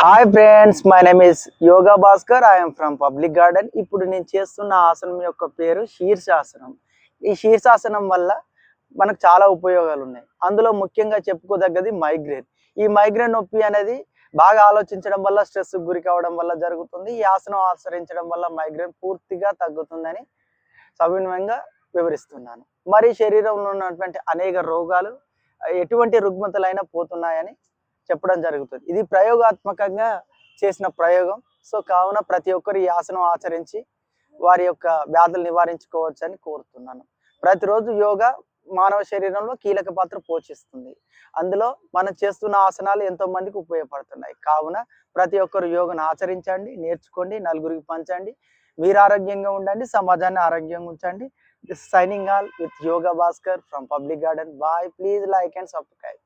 Hi friends my name is Yoga Bhaskar I'm from public garden ఇప్పుడు నేను చేస్తున్న ఆసనం యొక్క పేరు శీర్షాసనం. ఈ శీర్షాసనం వల్ల మనకు చాలా ఉపయోగాలు ఉన్నాయి. అందులో ముఖ్యంగా చెప్పుకోదగ్గది మైగ్రేన్ ఈ మైగ్రేన్ నొప్పి అనేది బాగా ఆలోచించడం వల్ల స్ట్రెస్ గురి కావడం వల్ల జరుగుతుంది. ఈ ఆసనం ఆచరించడం వల్ల మైగ్రేన్ పూర్తిగా తగ్గుతుందని సవినయంగా వివరిస్తున్నాను. మరి శరీరంలో ఉన్నటువంటి అనేక రోగాలు ఎటువంటి రుగ్మతలైనా పోతున్నాయని చెప్పడం జరుగుతుంది. ఇది ప్రయోగాత్మకంగా చేసిన ప్రయోగం. సో కావున ప్రతి ఒక్కరు ఈ ఆసనం ఆచరించి వారి యొక్క వ్యాధులు నివారించుకోవచ్చని కోరుతున్నాను. ప్రతిరోజు యోగా మానవ శరీరంలో కీలక పాత్ర పోషిస్తుంది. అందులో మనం చేస్తున్న ఆసనాలు ఎంతో మందికి ఉపయోగపడుతున్నాయి. కావున ప్రతి ఒక్కరు యోగను ఆచరించండి నేర్చుకోండి నలుగురికి పంచండి మీరు ఆరోగ్యంగా ఉండండి సమాజాన్ని ఆరోగ్యంగా ఉంచండి. Signing all with Yoga Bhaskar from public garden bye please like and subscribe